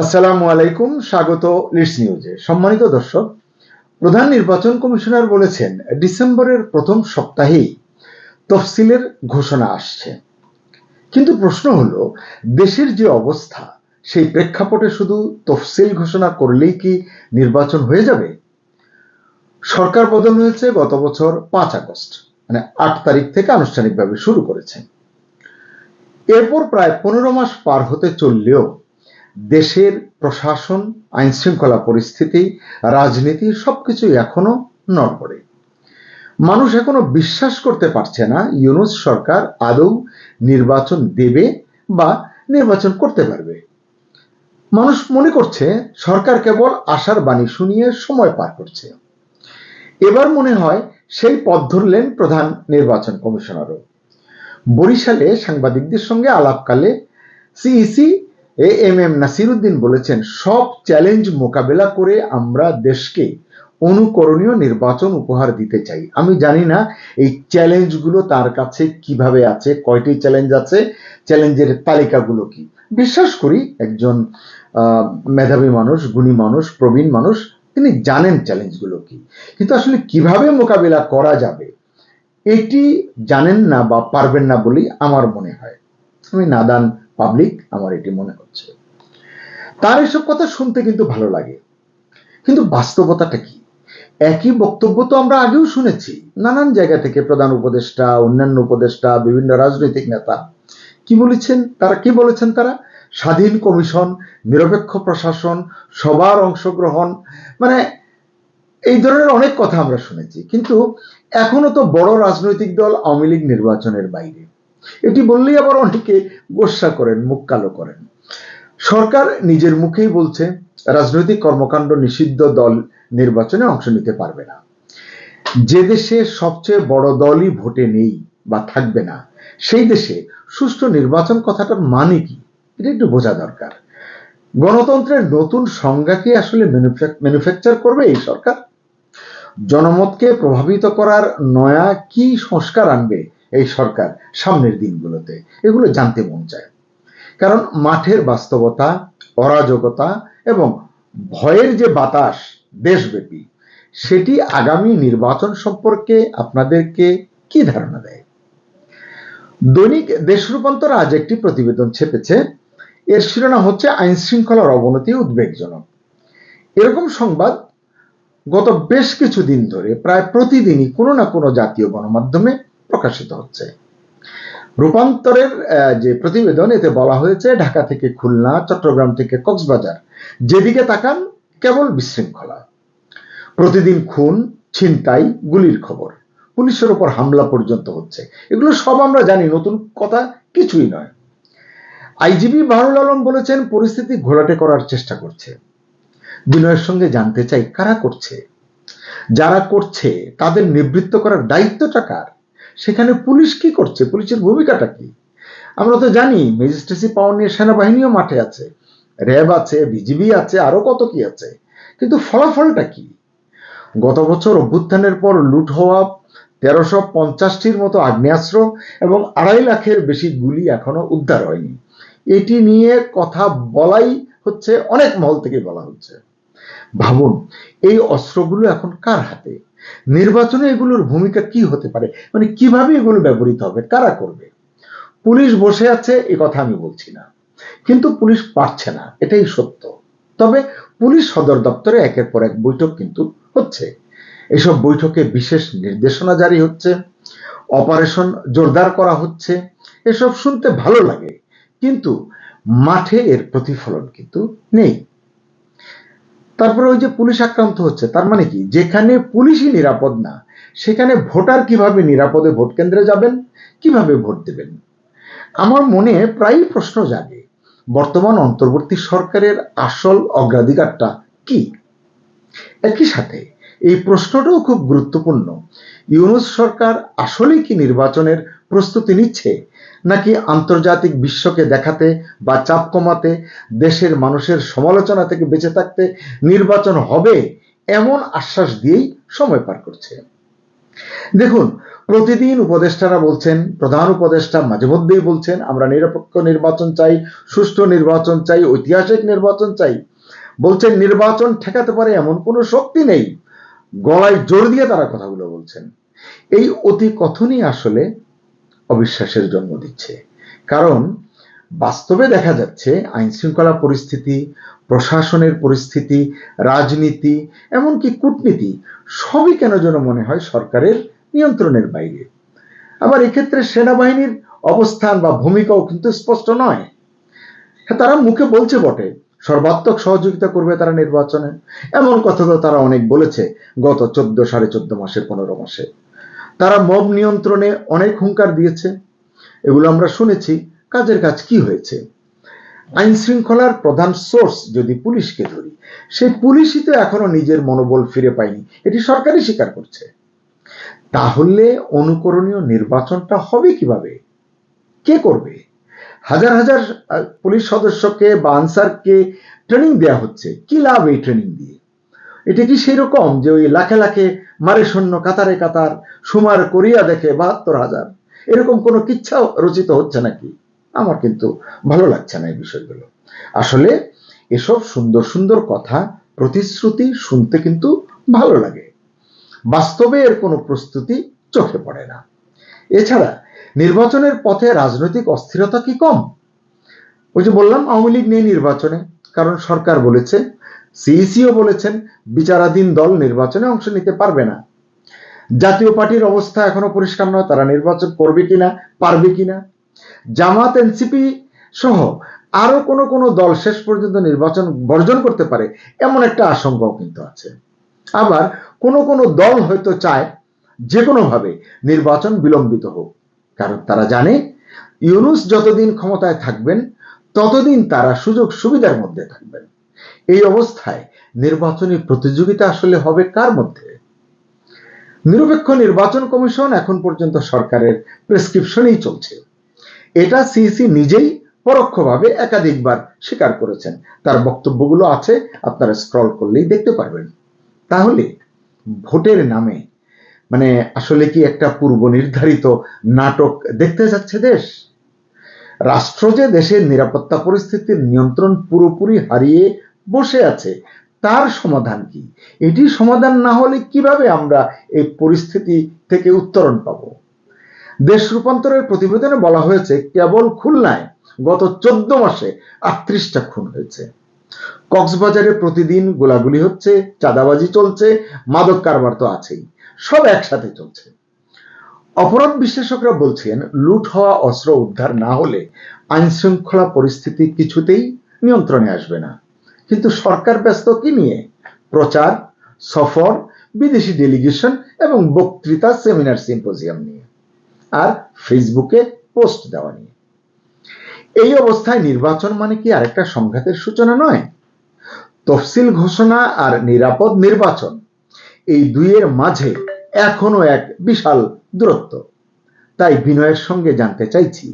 আসসালামু আলাইকুম, স্বাগত লিডস নিউজে। সম্মানিত দর্শক, প্রধান নির্বাচন কমিশনার বলেছেন, ডিসেম্বরের প্রথম সপ্তাহেই তফসিলের ঘোষণা আসছে। কিন্তু প্রশ্ন হলো, দেশের যে অবস্থা, সেই প্রেক্ষাপটে শুধু তফসিল ঘোষণা করলেই কি নির্বাচন হয়ে যাবে? সরকার বদল হয়েছে গত বছর পাঁচ আগস্ট মানে আট তারিখ থেকে আনুষ্ঠানিকভাবে শুরু করেছে। এরপর প্রায় পনেরো মাস পার হতে চললেও দেশের প্রশাসন আইন শৃঙ্খলা পরিস্থিতি, রাজনীতি সবকিছুই এখনও নড়বড়ে। মানুষ এখনও বিশ্বাস করতে পারছে না ইউনুস সরকার আদৌ নির্বাচন দেবে বা নির্বাচন করতে পারবে। মানুষ মনে করছে সরকার কেবল আশার বাণী শুনিয়ে সময় পার করছে। এবার মনে হয় সেই পথ ধরলেন প্রধান নির্বাচন কমিশনারও। বরিশালে সাংবাদিকদের সঙ্গে আলাপকালে CEC A M M Nasiruddin বলেছেন, সব চ্যালেঞ্জ মোকাবেলা করে আমরা দেশকে অনুকরণীয় নির্বাচন উপহার দিতে চাই। আমি জানি না এই চ্যালেঞ্জগুলো তার কাছে কীভাবে আছে, কয়টি চ্যালেঞ্জ আছে চ্যালেঞ্জের তালিকাগুলো কি। বিশ্বাস করি একজন মেধাবী মানুষ, গুণী মানুষ, প্রবীণ মানুষ, তিনি জানেন চ্যালেঞ্জগুলো কি। কিন্তু আসলে কীভাবে মোকাবিলা করা যাবে, এটি জানেন না বা পারবেন না বলেই আমার মনে হয়। আমি নাদান পাবলিক আমার এটি মনে হচ্ছে। তার এসব কথা শুনতে কিন্তু ভালো লাগে। কিন্তু বাস্তবতাটা কি? একই বক্তব্য তো আমরা আগেও শুনেছি। নানান জায়গা থেকে প্রধান উপদেষ্টা, অন্যান্য উপদেষ্টা, বিভিন্ন রাজনৈতিক নেতা কি বলেছেন? তারা কি বলেছেন তারা? স্বাধীন কমিশন, নিরপেক্ষ প্রশাসন সবার অংশগ্রহণ মানে এই ধরনের অনেক কথা আমরা শুনেছি। কিন্তু এখনও তো বড় রাজনৈতিক দল আওয়ামী লীগ নির্বাচনের বাইরে। এটি বললেই আবার অনেকে গোসা করেন, মুখ কালো করেন। সরকার নিজের মুখেই বলছে, রাজনৈতিক কর্মকাণ্ড নিষিদ্ধ দল নির্বাচনে অংশ নিতে পারবে না। যে দেশে সবচেয়ে বড় দলই ভোটে নেই বা থাকবে না, সেই দেশে সুষ্ঠু নির্বাচন কথাটার মানে কি? এটা একটু বোঝা দরকার। গণতন্ত্রের নতুন সংজ্ঞাকে আসলে ম্যানুফ্যাকচার করবে এই সরকার? জনমতকে প্রভাবিত করার নয়া কি সংস্কার আনবে? এই সরকার সামনের দিনগুলোতে। এগুলো জানতে মন চায়। কারণ মাঠের বাস্তবতা, অরাজকতা এবং ভয়ের যে বাতাস দেশব্যাপী, সেটি আগামী নির্বাচন সম্পর্কে আপনাদেরকে কি ধারণা দেয়? দৈনিক দেশ রূপান্তর আজ একটি প্রতিবেদন ছেপেছে। এর শিরোনাম হচ্ছে আইন শৃঙ্খলার অবনতি উদ্বেগজনক। এরকম সংবাদ গত বেশ কিছু দিন ধরে, প্রায় প্রতিদিনই কোনো না কোনো জাতীয় গণমাধ্যমে প্রকাশিত হচ্ছে। রূপান্তরের যে প্রতিবেদন, এতে বলা হয়েছে ঢাকা থেকে খুলনা, চট্টগ্রাম থেকে কক্সবাজার, যেদিকে তাকান কেবল বিশৃঙ্খলা। প্রতিদিন খুন, ছিনতাই, গুলির খবর। পুলিশের ওপর হামলা পর্যন্ত হচ্ছে। এগুলো সব আমরা জানি, নতুন কথা কিছুই নয়। আইজিবি বাহরুল আলম বলেছেন, পরিস্থিতি ঘোলাটে করার চেষ্টা করছে। বিনয়ের সঙ্গে জানতে চাই, কারা করছে? যারা করছে, তাদের নিবৃত্ত করার দায়িত্বটা কার? সেখানে পুলিশ কি করছে? পুলিশের ভূমিকাটা কি? আমরা তো জানি, ম্যাজিস্ট্রেসি পাওয়ার নিয়ে সেনাবাহিনীও মাঠে আছে। র্যাব আছে, বিজিবি আছে, আরও কত কি আছে। কিন্তু ফলাফলটা কি? গত বছর অভ্যুত্থানের পর লুট হওয়া তেরোশো পঞ্চাশটির মতো আগ্নেয়াস্ত্র এবং আড়াই লাখের বেশি গুলি এখনও উদ্ধার হয়নি। এটি নিয়ে কথা বলাই হচ্ছে, অনেক মহল থেকে বলা হচ্ছে। ভাবুন, এই অস্ত্রগুলো এখন কার হাতে? নির্বাচনে এগুলোর ভূমিকা কি হতে পারে? মানে কীভাবে এগুলো ব্যবহৃত হবে? কারা করবে? পুলিশ বসে আছে, এ কথা আমি বলছি না। কিন্তু পুলিশ পারছে না, এটাই সত্য। তবে পুলিশ সদর দপ্তরে একের পর এক বৈঠক কিন্তু হচ্ছে। এসব বৈঠকে বিশেষ নির্দেশনা জারি হচ্ছে, অপারেশন জোরদার করা হচ্ছে, এসব শুনতে ভালো লাগে। কিন্তু মাঠে এর প্রতিফলন কিন্তু নেই। তারপরে ওই যে পুলিশ আক্রান্ত হচ্ছে, তার মানে কি? যেখানে পুলিশই নিরাপদ না, সেখানে ভোটার কীভাবে নিরাপদে ভোট কেন্দ্রে যাবেন, কীভাবে ভোট দেবেন? আমার মনে প্রায়ই প্রশ্ন জাগে, বর্তমান অন্তর্বর্তী সরকারের আসল অগ্রাধিকারটা কি? একই সাথে, এই প্রশ্নটাও খুব গুরুত্বপূর্ণ, ইউনুস সরকার আসলে কি নির্বাচনের প্রস্তুতি নিচ্ছে, নাকি আন্তর্জাতিক বিশ্বকে দেখাতে বা চাপ কমাতে, দেশের মানুষের সমালোচনা থেকে বেঁচে থাকতে নির্বাচন হবে এমন আশ্বাস দিয়েই সময় পার করছে। দেখুন, প্রতিদিন উপদেষ্টারা বলছেন, প্রধান উপদেষ্টা মাঝে মধ্যেই বলছেন, আমরা নিরপেক্ষ নির্বাচন চাই, সুষ্ঠু নির্বাচন চাই, ঐতিহাসিক নির্বাচন চাই। বলছেন, নির্বাচন ঠেকাতে পারে এমন কোনো শক্তি নেই। গলায় জোর দিয়ে তারা কথাগুলো বলছেন। এই অতি কথনই আসলে অবিশ্বাসের জন্ম দিচ্ছে। কারণ বাস্তবে দেখা যাচ্ছে আইন শৃঙ্খলা পরিস্থিতি, প্রশাসনের পরিস্থিতি, রাজনীতি, এমনকি কূটনীতি, সবই কেন যেন মনে হয় সরকারের নিয়ন্ত্রণের বাইরে। আবার এক্ষেত্রে সেনাবাহিনীর অবস্থান বা ভূমিকাও কিন্তু স্পষ্ট নয়। হ্যাঁ তারা মুখে বলছে বটে, সর্বাত্মক সহযোগিতা করবে তারা নির্বাচনে। এমন কথা তো তারা অনেক বলেছে গত চোদ্দ, সাড়ে চোদ্দ মাসে পনেরো মাসে। তারা মব নিয়ন্ত্রণে অনেক হুঙ্কার দিয়েছে। এগুলো আমরা শুনেছি, কাজের কাজ কি হয়েছে? আইন শৃঙ্খলার প্রধান সোর্স যদি পুলিশকে ধরি, সেই পুলিশই তো এখনও নিজের মনোবল ফিরে পায়নি। এটি সরকারই স্বীকার করছে। তাহলে অনুকরণীয় নির্বাচনটা হবে কীভাবে? কে করবে? হাজার হাজার পুলিশ সদস্যকে বা আনসারকে ট্রেনিং দেওয়া হচ্ছে। কি লাভ এই ট্রেনিং দিয়ে? এটা কি সেই রকম যে ওই লাখে লাখে মারে শূন্য কাতারে কাতার সুমার করিয়া দেখে বাহাত্তর হাজার। এরকম কোনো কিচ্ছা রচিত হচ্ছে নাকি? আমার কিন্তু ভালো লাগছে না এই বিষয়গুলো। আসলে এসব সুন্দর সুন্দর কথা, প্রতিশ্রুতি শুনতে কিন্তু ভালো লাগে। বাস্তবে এর কোনো প্রস্তুতি চোখে পড়ে না। এছাড়া নির্বাচনের পথে রাজনৈতিক অস্থিরতা কি কম? ওই যে বললাম, আওয়ামী লীগ নেই নির্বাচনে, কারণ সরকার বলেছে সিইসিও বলেছেন, বিচারাধীন দল নির্বাচনে অংশ নিতে পারবে না। জাতীয় পার্টির অবস্থা এখনও পরিষ্কার নয়, তারা নির্বাচন করবে কিনা, পারবে কিনা। জামাত, এনসিপি সহ আরও কোনো কোনো দল শেষ পর্যন্ত নির্বাচন বর্জন করতে পারে, এমন একটা আশঙ্কাও কিন্তু আছে। আবার কোন কোনো দল হয়তো চায় যে কোনোভাবে নির্বাচন বিলম্বিত হোক, কারণ তারা জানে ইউনুস যতদিন ক্ষমতায় থাকবেন, ততদিন তারা সুযোগ সুবিধার মধ্যে থাকবেন। এই অবস্থায় নির্বাচনী প্রতিযোগিতা আসলে হবে কার মধ্যে? নিরপেক্ষ নির্বাচন কমিশন এখন পর্যন্ত সরকারের প্রেসক্রিপশনেই চলছে। এটা সিইসি নিজেই পরোক্ষভাবে একাধিকবার স্বীকার করেছেন। তার বক্তব্যগুলো আছে, আপনারা স্ক্রল করলেই দেখতে পারবেন। তাহলে ভোটের নামে মানে আসলে কি একটা পূর্ব নির্ধারিত নাটক দেখতে যাচ্ছে দেশ? রাষ্ট্র যে দেশের নিরাপত্তা পরিস্থিতির নিয়ন্ত্রণ পুরোপুরি হারিয়ে বসে আছে। তার সমাধান কি? এটি সমাধান না হলে কীভাবে আমরা এই পরিস্থিতি থেকে উত্তরণ পাব? দেশ রূপান্তরের প্রতিবেদনে বলা হয়েছে, কেবল খুলনায় গত চোদ্দ মাসে আটত্রিশটা খুন হয়েছে। কক্সবাজারে প্রতিদিন গোলাগুলি হচ্ছে, চাঁদাবাজি চলছে, মাদক কারবার তো আছেই, সব একসাথে চলছে। অপরাধ বিশ্লেষকরা বলছেন, লুট হওয়া অস্ত্র উদ্ধার না হলে আইন শৃঙ্খলা পরিস্থিতি কিছুতেই নিয়ন্ত্রণে আসবে না। কিন্তু সরকার ব্যস্ত কি নিয়ে? প্রচার, সফর, বিদেশি ডেলিগেশন এবং বক্তৃতা সেমিনার সিম্পোজিয়াম নিয়ে। আর ফেসবুকে পোস্ট দেওয়া নিয়ে। এই অবস্থায় নির্বাচন মানে কি আরেকটা সংঘাতের সূচনা নয়? তফসিল ঘোষণা আর নিরাপদ নির্বাচন, এই দুইয়ের মাঝে এখনও এক বিশাল দূরত্ব। তাই বিনয়ের সঙ্গে জানতে চাইছি,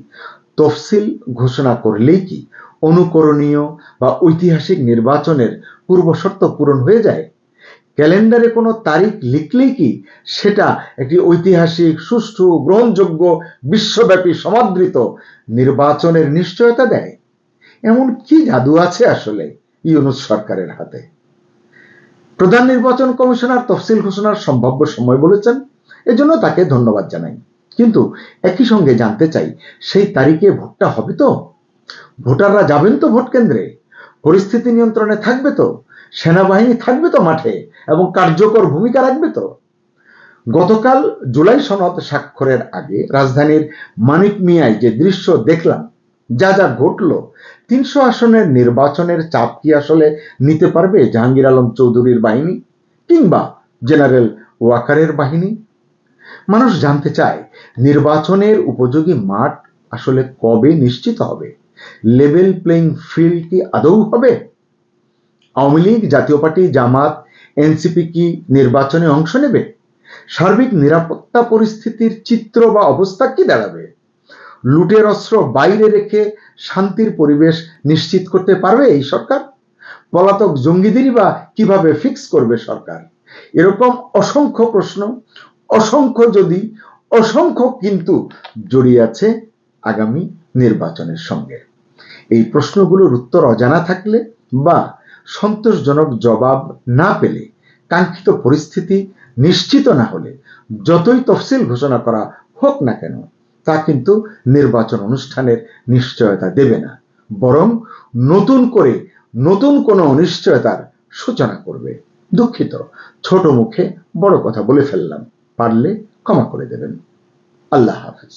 তফসিল ঘোষণা করলেই কি অনুকরণীয় বা ঐতিহাসিক নির্বাচনের পূর্বশর্ত পূরণ হয়ে যায়। ক্যালেন্ডারে কোনো তারিখ লিখলেই কি সেটা একটি ঐতিহাসিক, সুষ্ঠু, গ্রহণযোগ্য, বিশ্বব্যাপী, সমাদৃত নির্বাচনের নিশ্চয়তা দেয়। এমন কি জাদু আছে আসলে ইউনুস সরকারের হাতে? প্রধান নির্বাচন কমিশনার তফসিল ঘোষণার সম্ভাব্য সময় বলেছেন, এজন্য তাকে ধন্যবাদ জানাই। কিন্তু একই সঙ্গে জানতে চাই, সেই তারিখে ভোটটা হবে তো? ভোটাররা যাবেন তো ভোট কেন্দ্রে? পরিস্থিতি নিয়ন্ত্রণে থাকবে তো? সেনাবাহিনী থাকবে তো মাঠে? এবং কার্যকর ভূমিকা রাখবে তো? গতকাল জুলাই সনদ স্বাক্ষরের আগে রাজধানীর মানিক মিয়ায় যে দৃশ্য দেখলাম, যা যা ঘটল, তিনশো আসনের নির্বাচনের চাপ কি আসলে নিতে পারবে জাহাঙ্গীর আলম চৌধুরীর বাহিনী কিংবা জেনারেল ওয়াকারের বাহিনী? মানুষ জানতে চায়, নির্বাচনের উপযোগী মাঠ আসলে কবে নিশ্চিত হবে? লেভেল প্লেইং ফিল্ড কি আদৌ হবে? আওয়ামী লীগ, জাতীয় পার্টি, জামাত, এনসিপি কি নির্বাচনে অংশ নেবে? সার্বিক নিরাপত্তা পরিস্থিতির চিত্র বা অবস্থা কি দাঁড়াবে? লুটের অস্ত্র বাইরে রেখে শান্তির পরিবেশ নিশ্চিত করতে পারবে এই সরকার? পলাতক জঙ্গিদেরই বা কীভাবে ফিক্স করবে সরকার? এরকম অসংখ্য প্রশ্ন, অসংখ্য যদি, অসংখ্য কিন্তু জড়িয়ে আছে আগামী নির্বাচনের সঙ্গে। এই প্রশ্নগুলোর উত্তর অজানা থাকলে বা সন্তোষজনক জবাব না পেলে, কাঙ্ক্ষিত পরিস্থিতি নিশ্চিত না হলে, যতই তফসিল ঘোষণা করা হোক না কেন, তা কিন্তু নির্বাচন অনুষ্ঠানের নিশ্চয়তা দেবে না, বরং নতুন করে নতুন কোনো অনিশ্চয়তার সূচনা করবে। দুঃখিত, ছোট মুখে বড় কথা বলে ফেললাম, পারলে ক্ষমা করে দেবেন। আল্লাহ হাফিজ।